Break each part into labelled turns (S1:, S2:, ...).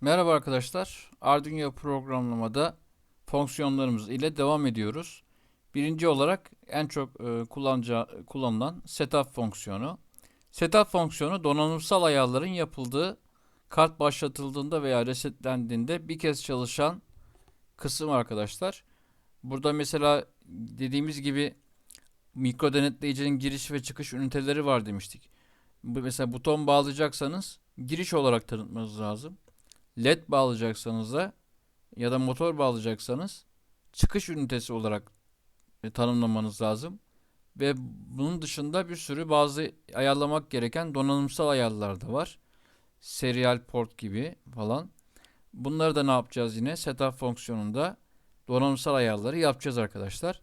S1: Merhaba arkadaşlar. Arduino programlamada fonksiyonlarımız ile devam ediyoruz. Birinci olarak en çok e, kullanılan setup fonksiyonu. Setup fonksiyonu donanımsal ayarların yapıldığı, kart başlatıldığında veya resetlendiğinde bir kez çalışan kısım arkadaşlar. Burada mesela dediğimiz gibi mikro denetleyicinin giriş ve çıkış üniteleri var demiştik. Mesela buton bağlayacaksanız giriş olarak tanıtmanız lazım. LED bağlayacaksanız da ya da motor bağlayacaksanız çıkış ünitesi olarak e, tanımlamanız lazım. Ve bunun dışında bir sürü bazı ayarlamak gereken donanımsal ayarlar da var. Serial port gibi falan. Bunları da ne yapacağız yine? Setup fonksiyonunda donanımsal ayarları yapacağız arkadaşlar.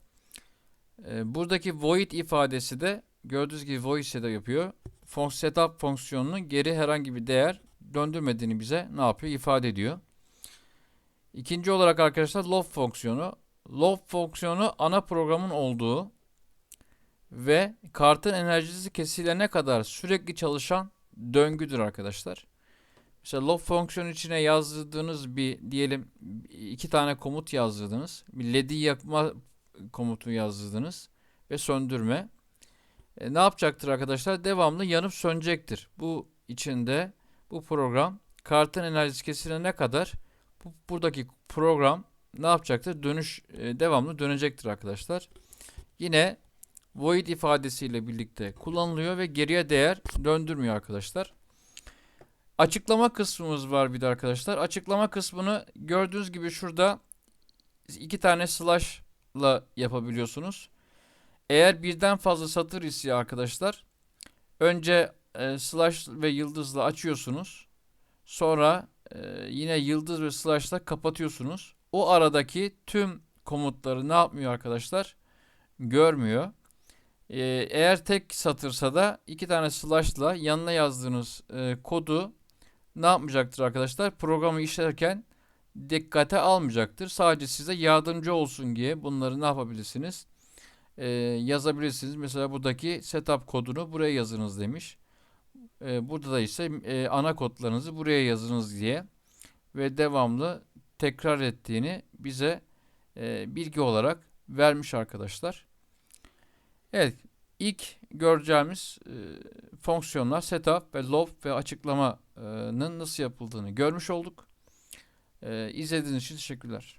S1: E, buradaki void ifadesi de gördüğünüz gibi void de yapıyor. Fon- Setup fonksiyonunun geri herhangi bir değer döndürmediğini bize ne yapıyor? ifade ediyor. İkinci olarak arkadaşlar loop fonksiyonu. Loop fonksiyonu ana programın olduğu ve kartın enerjisi kesilene kadar sürekli çalışan döngüdür arkadaşlar. Mesela loop fonksiyonu içine yazdırdığınız bir diyelim iki tane komut yazdırdınız. Bir LED'i yakma komutu yazdırdınız ve söndürme. E, ne yapacaktır arkadaşlar? Devamlı yanıp sönecektir. Bu içinde bu program kartın enerjisi kesilene kadar bu, buradaki program ne yapacaktır? Dönüş e, devamlı dönecektir arkadaşlar. Yine void ifadesiyle birlikte kullanılıyor ve geriye değer döndürmüyor arkadaşlar. Açıklama kısmımız var bir de arkadaşlar. Açıklama kısmını gördüğünüz gibi şurada iki tane slash'la yapabiliyorsunuz. Eğer birden fazla satır ise arkadaşlar önce e, slash ve yıldızla açıyorsunuz. Sonra e, yine yıldız ve slash'la kapatıyorsunuz. O aradaki tüm komutları ne yapmıyor arkadaşlar? Görmüyor. E, eğer tek satırsa da iki tane slash'la yanına yazdığınız e, kodu ne yapmayacaktır arkadaşlar? Programı işlerken dikkate almayacaktır. Sadece size yardımcı olsun diye bunları ne yapabilirsiniz? Ee, yazabilirsiniz. Mesela buradaki setup kodunu buraya yazınız demiş. Ee, burada da ise e, ana kodlarınızı buraya yazınız diye ve devamlı tekrar ettiğini bize e, bilgi olarak vermiş arkadaşlar. Evet, ilk göreceğimiz e, fonksiyonlar setup ve loop ve açıklamanın nasıl yapıldığını görmüş olduk. E, izlediğiniz için teşekkürler.